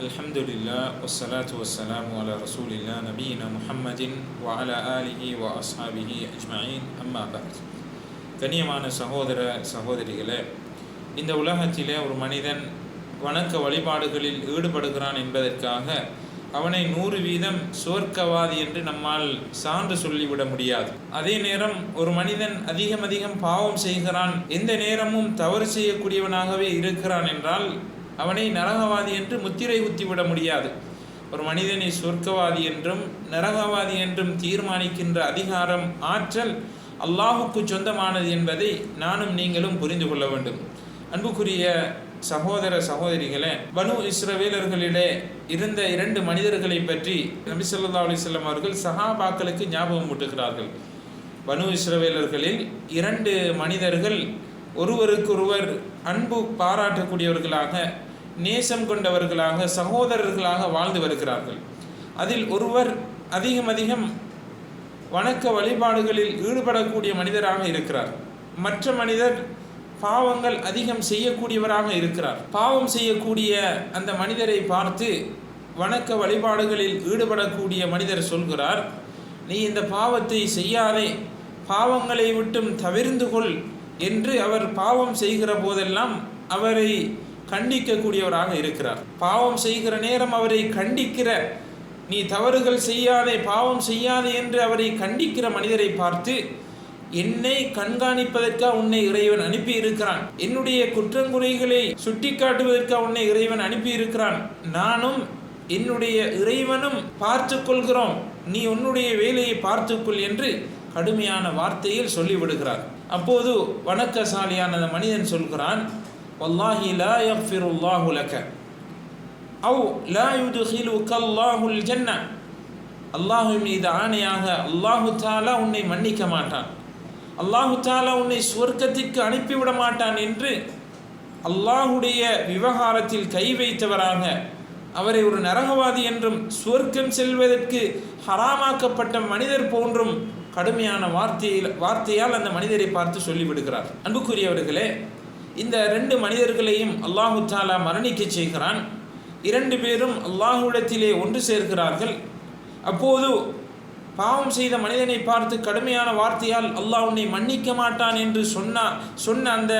الحمد لله والصلاة والسلام على رسول الله نبينا محمد وعلى آله وأصحابه أجمعين أما بعد கண்ணியமான சகோதர சகோதரிகளே இந்த உலகத்திலே ஒரு மனிதன் வணக்க வழிபாடுகளில் ஈடுபடுகிறான் என்பதற்காக அவனை நூறு வீதம் சுவர்க்கவாதி என்று நம்மால் சான்று சொல்லிவிட முடியாது அதே நேரம் ஒரு மனிதன் அதிகம் அதிகம் பாவம் செய்கிறான் எந்த நேரமும் தவறு செய்யக்கூடியவனாகவே இருக்கிறான் என்றால் அவனை நரகவாதி என்று முத்திரை குத்திவிட முடியாது. ஒரு மனிதனை சொர்க்கவாதி என்றும் நரகவாதி என்றும் தீர்மானிக்கின்ற அதிகாரம் ஆற்றல் அல்லாஹுக்கு சொந்தமானது என்பதை நானும் நீங்களும் புரிந்து கொள்ள வேண்டும். அன்புக்குரிய சகோதர சகோதரிகளே பனு இஸ்ரவேலர்களிலே இருந்த இரண்டு மனிதர்களை பற்றி நபி சொல்லா அலைஹி அவர்கள் சஹாபாக்களுக்கு ஞாபகம் ஊட்டுகிறார்கள். பனு இஸ்ரவேலர்களில் இரண்டு மனிதர்கள் ஒருவருக்கொருவர் அன்பு பாராட்டக்கூடியவர்களாக நேசம் கொண்டவர்களாக சகோதரர்களாக வாழ்ந்து வருகிறார்கள். அதில் ஒருவர் அதிகம் அதிகம் வணக்க வழிபாடுகளில் ஈடுபடக்கூடிய மனிதராக இருக்கிறார். மற்ற மனிதர் பாவங்கள் அதிகம் செய்யக்கூடியவராக இருக்கிறார். பாவம் செய்யக்கூடிய அந்த மனிதரை பார்த்து வணக்க வழிபாடுகளில் ஈடுபடக்கூடிய மனிதர் சொல்கிறார் நீ இந்த பாவத்தை செய்யாதே. பாவங்களை விட்டும் தவிர்ந்து கொள் என்று அவர் பாவம் செய்கிற போதெல்லாம் அவரை கண்டிக்கக்கூடியவராக இருக்கிறார். பாவம் செய்கிற நேரம் அவரை கண்டிக்கிற நீ தவறுகள் செய்யாதே பாவம் செய்யாதே என்று அவரை கண்டிக்கிற மனிதரை பார்த்து என்னை கண்காணிப்பதற்காக உன்னை இறைவன் அனுப்பி இருக்கிறான் என்னுடைய குற்றங்குறைகளை சுட்டி காட்டுவதற்காக உன்னை இறைவன் அனுப்பி இருக்கிறான் நானும் என்னுடைய இறைவனும் பார்த்து கொள்கிறோம் நீ உன்னுடைய வேலையை பார்த்துக்கொள் என்று கடுமையான வார்த்தையில் சொல்லிவிடுகிறார். அப்போது வணக்கசாலியான அந்த மனிதன் சொல்கிறான் வல்லாஹி லா யக்ஃபிருல்லாஹு லக அவு லா யுதுஹிலுக கல்லாஹுல் ஜன்ன அல்லாஹு மீது ஆணையாக அல்லாஹு தாலா உன்னை மன்னிக்க மாட்டான். அல்லாஹு தாலா உன்னை சுவர்க்கத்திற்கு அனுப்பிவிட மாட்டான் என்று அல்லாஹுடைய விவகாரத்தில் கை வைத்தவராக அவரை ஒரு நரகவாதி என்றும் சுவர்க்கம் செல்வதற்கு ஹராமாக்கப்பட்ட மனிதர் போன்றும் கடுமையான வார்த்தையில் வார்த்தையால் அந்த மனிதரை பார்த்து சொல்லிவிடுகிறார். அன்புக்குரியவர்களே இந்த ரெண்டு மனிதர்களையும் அல்லாஹு தாலா மரணிக்க செய்கிறான். இரண்டு பேரும் அல்லாஹுடத்திலே ஒன்று சேர்க்கிறார்கள். அப்போது பாவம் செய்த மனிதனை பார்த்து கடுமையான வார்த்தையால் அல்லாஹ் உன்னை மன்னிக்க மாட்டான் என்று சொன்னா சொன்ன அந்த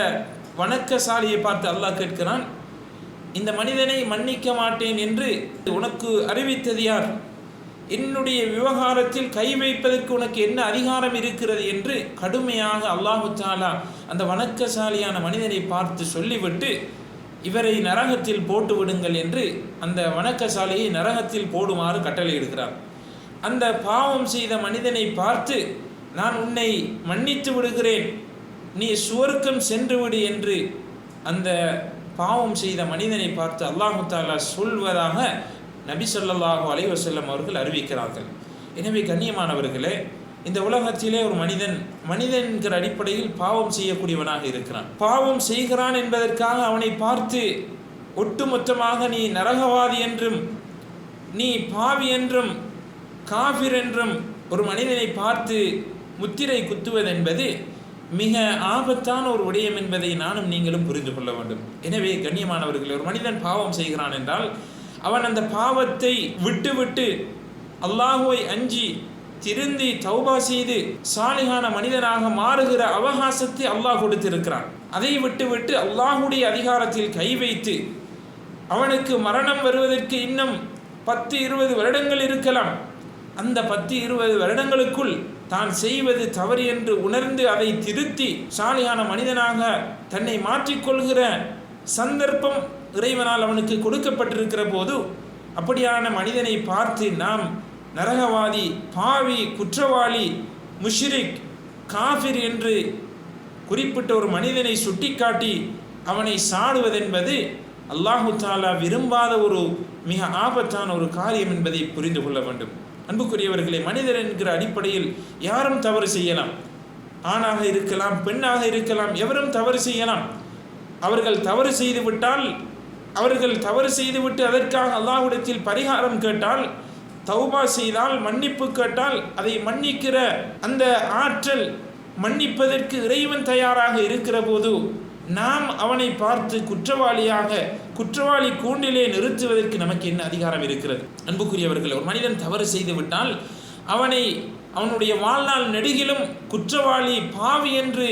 வணக்கசாலியை பார்த்து அல்லாஹ் கேட்கிறான். இந்த மனிதனை மன்னிக்க மாட்டேன் என்று உனக்கு அறிவித்தது யார்? என்னுடைய விவகாரத்தில் கை வைப்பதற்கு உனக்கு என்ன அதிகாரம் இருக்கிறது என்று கடுமையாக அல்லாஹு தாலா அந்த வணக்கசாலியான மனிதனை பார்த்து சொல்லிவிட்டு இவரை நரகத்தில் போட்டு விடுங்கள் என்று அந்த வணக்கசாலையை நரகத்தில் போடுமாறு கட்டளையிடுகிறார் அந்த பாவம் செய்த மனிதனை பார்த்து நான் உன்னை மன்னித்து விடுகிறேன். நீ சுவர்க்கம் சென்று விடு என்று அந்த பாவம் செய்த மனிதனை பார்த்து அல்லாஹு தாலா சொல்வதாக நபி சொல்லாஹு அலைவசல்லம் அவர்கள் அறிவிக்கிறார்கள். எனவே கண்ணியமானவர்களே இந்த உலகத்திலே ஒரு மனிதன் மனிதன் என்கிற அடிப்படையில் பாவம் செய்யக்கூடியவனாக இருக்கிறான். பாவம் செய்கிறான் என்பதற்காக அவனை பார்த்து ஒட்டுமொத்தமாக நீ நரகவாதி என்றும் நீ பாவி என்றும் காபிர் என்றும் ஒரு மனிதனை பார்த்து முத்திரை குத்துவதென்பது மிக ஆபத்தான ஒரு விடயம் என்பதை நானும் நீங்களும் புரிந்து கொள்ள வேண்டும். எனவே கண்ணியமானவர்கள் ஒரு மனிதன் பாவம் செய்கிறான் என்றால் அவன் அந்த பாவத்தை விட்டுவிட்டு அல்லாஹுவை அஞ்சி திருந்தி தௌபா செய்து சாலிகான மனிதனாக மாறுகிற அவகாசத்தை அல்லாஹ் கொடுத்திருக்கிறான். அதை விட்டுவிட்டு அல்லாஹுடைய அதிகாரத்தில் கை வைத்து அவனுக்கு மரணம் வருவதற்கு இன்னும் பத்து இருபது வருடங்கள் இருக்கலாம். அந்த பத்து இருபது வருடங்களுக்குள் தான் செய்வது தவறு என்று உணர்ந்து அதை திருத்தி சாலியான மனிதனாக தன்னை மாற்றிக்கொள்கிற சந்தர்ப்பம் இறைவனால் அவனுக்கு கொடுக்கப்பட்டிருக்கிற போது அப்படியான மனிதனை பார்த்து நாம் நரகவாதி பாவி குற்றவாளி முஷ்ரிக் காஃபிர் என்று குறிப்பிட்ட ஒரு மனிதனை சுட்டிக்காட்டி அவனை சாடுவதென்பது அல்லாஹு தாலா விரும்பாத ஒரு மிக ஆபத்தான ஒரு காரியம் என்பதை புரிந்து கொள்ள வேண்டும். அன்புக்குரியவர்களே மனிதர் என்கிற அடிப்படையில் யாரும் தவறு செய்யலாம். ஆணாக இருக்கலாம் பெண்ணாக இருக்கலாம் எவரும் தவறு செய்யலாம். அவர்கள் தவறு செய்துவிட்டால் அவர்கள் தவறு செய்துவிட்டு அதற்காக அல்லாஹ்விடத்தில் பரிகாரம் கேட்டால் தௌபா செய்தால் மன்னிப்பு கேட்டால் அதை மன்னிக்கிற அந்த ஆற்றல் மன்னிப்பதற்கு இறைவன் தயாராக இருக்கிற போது நாம் அவனை பார்த்து குற்றவாளியாக குற்றவாளி கூண்டிலே நிறுத்துவதற்கு நமக்கு என்ன அதிகாரம் இருக்கிறது? அன்புக்குரியவர்கள் ஒரு மனிதன் தவறு செய்து விட்டால் அவனை அவனுடைய வாழ்நாள் நெடுகிலும் குற்றவாளி பாவி என்று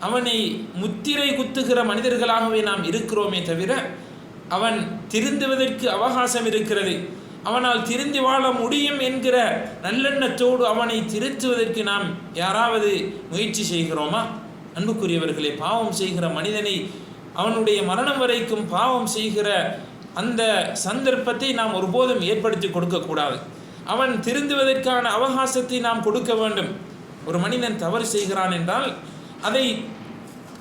அவனை முத்திரை குத்துகிற மனிதர்களாகவே நாம் இருக்கிறோமே தவிர அவன் திருந்துவதற்கு அவகாசம் இருக்கிறது. அவனால் திருந்தி வாழ முடியும் என்கிற நல்லெண்ணத்தோடு அவனை திருத்துவதற்கு நாம் யாராவது முயற்சி செய்கிறோமா? அன்புக்குரியவர்களே பாவம் செய்கிற மனிதனை அவனுடைய மரணம் வரைக்கும் பாவம் செய்கிற அந்த சந்தர்ப்பத்தை நாம் ஒருபோதும் ஏற்படுத்தி கொடுக்கக்கூடாது. அவன் திருந்துவதற்கான அவகாசத்தை நாம் கொடுக்க வேண்டும். ஒரு மனிதன் தவறு செய்கிறான் என்றால் அதை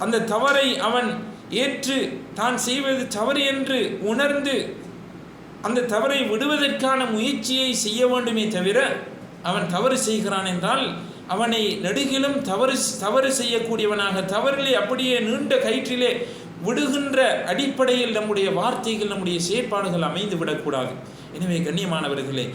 அந்த தவறை அவன் ஏற்று தான் செய்வது தவறு என்று உணர்ந்து அந்த தவறை விடுவதற்கான முயற்சியை செய்ய வேண்டுமே தவிர அவன் தவறு செய்கிறான் என்றால் அவனை நெடுகிலும் தவறு தவறு செய்யக்கூடியவனாக தவறிலே அப்படியே நீண்ட கயிற்றிலே விடுகின்ற அடிப்படையில் நம்முடைய வார்த்தைகள் நம்முடைய செயற்பாடுகள் அமைந்து விடக்கூடாது எனவே கண்ணியமானவர்களே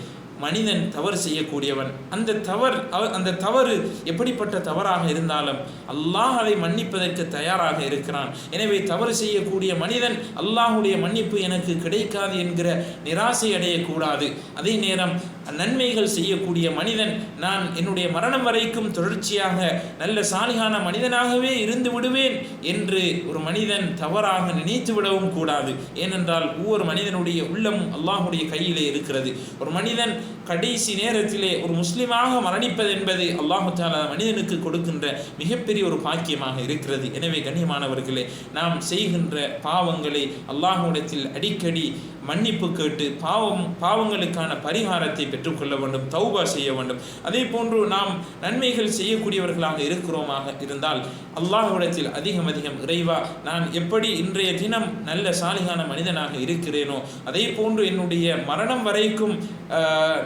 மனிதன் தவறு செய்யக்கூடியவன். அந்த தவறு அந்த தவறு எப்படிப்பட்ட தவறாக இருந்தாலும் அல்லாஹ் அதை மன்னிப்பதற்கு தயாராக இருக்கிறான். எனவே தவறு செய்யக்கூடிய மனிதன் அல்லாஹுடைய மன்னிப்பு எனக்கு கிடைக்காது என்கிற நிராசை அடையக்கூடாது. அதே நேரம் நன்மைகள் செய்யக்கூடிய மனிதன் நான் என்னுடைய மரணம் வரைக்கும் தொடர்ச்சியாக நல்ல சாலிகான மனிதனாகவே இருந்து விடுவேன் என்று ஒரு மனிதன் தவறாக நினைத்து விடவும் கூடாது. ஏனென்றால் ஒவ்வொரு மனிதனுடைய உள்ளம் அல்லாஹுடைய கையிலே இருக்கிறது. ஒரு மனிதன் கடைசி நேரத்திலே ஒரு முஸ்லிமாக மரணிப்பது என்பது அல்லாஹு தாலா மனிதனுக்கு கொடுக்கின்ற மிகப்பெரிய ஒரு பாக்கியமாக இருக்கிறது. எனவே கண்ணியமானவர்களே நாம் செய்கின்ற பாவங்களை அல்லாஹுடத்தில் அடிக்கடி மன்னிப்பு கேட்டு பாவம் பாவங்களுக்கான பரிகாரத்தை பெற்றுக்கொள்ள வேண்டும் தௌபா செய்ய வேண்டும். அதே போன்று நாம் நன்மைகள் செய்யக்கூடியவர்களாக இருக்கிறோமாக இருந்தால் அல்லாஹ்விடத்தில் அதிகம் அதிகம் இறைவா நான் எப்படி இன்றைய தினம் நல்ல சாலிகான மனிதனாக இருக்கிறேனோ அதே போன்று என்னுடைய மரணம் வரைக்கும்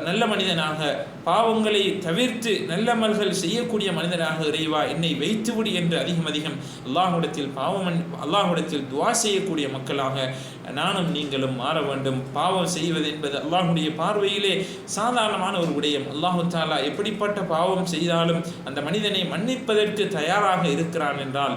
நல்ல மனிதனாக பாவங்களை தவிர்த்து நல்லமல்கள் செய்யக்கூடிய மனிதனாக இறைவா என்னை வைத்துவிடு என்று அதிகம் அதிகம் அல்லாஹுடத்தில் பாவம் அல்லாஹுடத்தில் துவா செய்யக்கூடிய மக்களாக நானும் நீங்களும் மாற வேண்டும். பாவம் செய்வது என்பது அல்லாஹுடைய பார்வையிலே சாதாரணமான ஒரு விடயம். அல்லாஹு தாலா எப்படிப்பட்ட பாவம் செய்தாலும் அந்த மனிதனை மன்னிப்பதற்கு தயாராக இருக்கிறான் என்றால்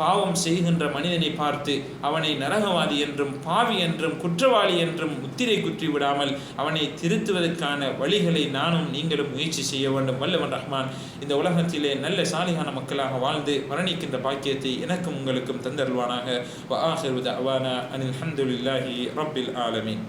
பாவம் செய்கின்ற மனிதனை பார்த்து அவனை நரகவாதி என்றும் பாவி என்றும் குற்றவாளி என்றும் முத்திரை குற்றி விடாமல் அவனை திருத்துவதற்கான வழிகளை நானும் நீங்களும் முயற்சி செய்ய வேண்டும். வல்லவன் ரஹ்மான் இந்த உலகத்திலே நல்ல சாலிகான மக்களாக வாழ்ந்து மரணிக்கின்ற பாக்கியத்தை எனக்கும் உங்களுக்கும் தந்தருவானாக அனில் ஹந்துல்லாஹி ரப்பில் ஆலமின்.